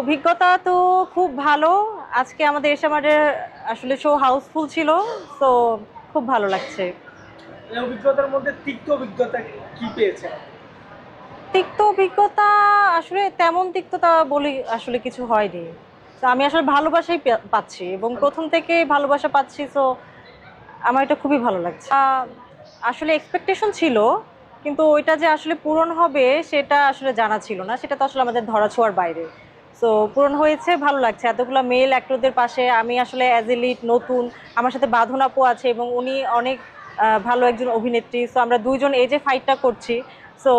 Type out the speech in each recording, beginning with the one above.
অভিজ্ঞতা তো খুব ভালো। আজকে আমাদের এসে আমাদের আসলে শো হাউসফুল ছিল তো খুব ভালো লাগছে। অভিজ্ঞতার মধ্যে তিক্ত অভিজ্ঞতা কি পেয়েছেন? তিক্ত অভিজ্ঞতা আসলে তেমন তিক্ততা বলি আসলে কিছু হয়নি। তো আমি আসলে ভালোবাসাই পাচ্ছি এবং প্রথম থেকে ভালোবাসা পাচ্ছি তো আমার এটা খুবই ভালো লাগছে। আসলে এক্সপেকটেশন ছিল কিন্তু ওইটা যে আসলে পূরণ হবে সেটা আসলে জানা ছিল না সেটা তো আসলে আমাদের ধরা ছোঁয়ার বাইরে। সো পূরণ হয়েছে ভালো লাগছে। এতগুলো মেল অ্যাক্টরদের পাশে আমি আসলে অ্যাজ এ লিড নতুন আমার সাথে বাঁধন আপু আছে এবং উনি অনেক ভালো একজন অভিনেত্রী। সো আমরা দুইজন এই যে ফাইটটা করছি সো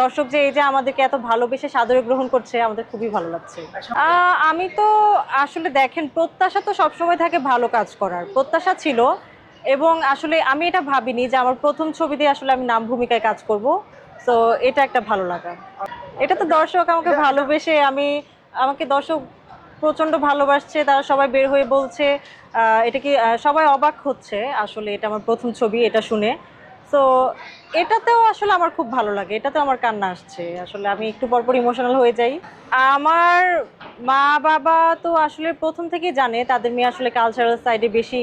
দর্শক যে এই যে আমাদেরকে এত ভালোবেসে সাদরে গ্রহণ করছে আমাদের খুবই ভালো লাগছে। আমি তো আসলে দেখেন প্রত্যাশা তো সবসময় থাকে ভালো কাজ করার। প্রত্যাশা ছিল এবং আসলে আমি এটা ভাবিনি যে আমার প্রথম ছবিতে আসলে আমি নাম ভূমিকায় কাজ করব। তো এটা একটা ভালো লাগা। এটা তো দর্শক আমাকে ভালোবেসে আমি আমাকে দর্শক প্রচণ্ড ভালোবাসছে, তারা সবাই বের হয়ে বলছে এটা কি সবাই অবাক হচ্ছে, আসলে এটা আমার প্রথম ছবি এটা শুনে। তো এটাতেও আসলে আমার খুব ভালো লাগে, এটাতেও আমার কান্না আসছে, আসলে আমি একটু পরপর ইমোশনাল হয়ে যাই। আমার মা বাবা তো আসলে প্রথম থেকেই জানে, তাদের মেয়ে আসলে কালচারাল সাইডে বেশি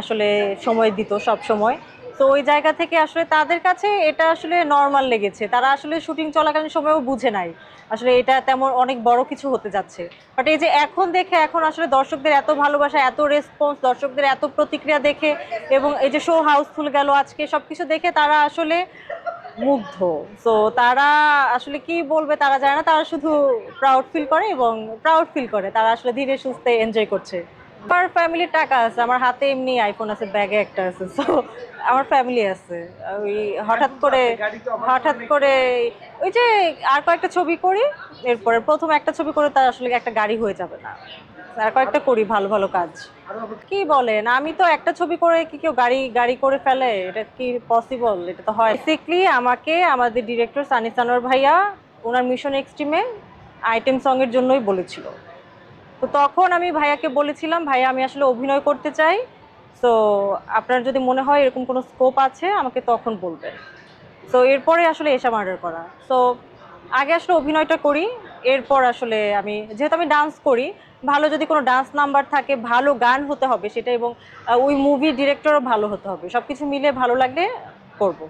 আসলে সময় দিত সব সময়। তো ওই জায়গা থেকে আসলে তাদের কাছে এটা আসলে নর্মাল লেগেছে। তারা আসলে শুটিং চলাকালীন সময়ও বুঝে নাই। আসলে এটা তেমন অনেক বড় কিছু হতে যাচ্ছে। বাট এই যে এখন দেখে, এখন আসলে দর্শকদের এত ভালোবাসা, এত রেসপন্স দর্শকদের এত প্রতিক্রিয়া দেখে এবং এই যে শো হাউসফুল গেল আজকে সব কিছু দেখে তারা আসলে মুগ্ধ। তো তারা আসলে কি বলবে তারা জানে না, তারা শুধু প্রাউড ফিল করে এবং প্রাউড ফিল করে। তারা আসলে ধীরে সুস্থে এনজয় করছে। আমার ফ্যামিলির টাকা আছে, আমার হাতে এমনি আইফোন আছে ব্যাগে একটা আছে তো আমার ফ্যামিলি আছে। ওই হঠাৎ করে হঠাৎ করে ওই যে আর কয়েকটা ছবি করি, এরপরে প্রথম একটা ছবি করে তার আসলে একটা গাড়ি হয়ে যাবে না। আর কয়েকটা করি, ভালো ভালো কাজ। কি বলেন, আমি তো একটা ছবি করে কি কেউ গাড়ি গাড়ি করে ফেলে? এটা কি পসিবল এটা তো হয়। বেসিকলি আমাকে আমাদের ডিরেক্টর সানি সানোয়ার ভাইয়া, ওনার মিশন এক্সট্রিমে আইটেম সং এর জন্যই বলেছিল। তো তখন আমি ভাইয়াকে বলেছিলাম, ভাইয়া, আমি আসলে অভিনয় করতে চাই। তো আপনার যদি মনে হয় এরকম কোনো স্কোপ আছে, আমাকে তখন বলবেন। তো এরপরে আসলে এসা মার্ডার করা। তো আগে আসলে অভিনয়টা করি, এরপর আসলে আমি, যেহেতু আমি ডান্স করি, ভালো যদি কোনো ডান্স নাম্বার থাকে, ভালো গান হতে হবে সেটা এবং ওই মুভি ডিরেক্টরও ভালো হতে হবে। সব কিছু মিলে ভালো লাগলে করব।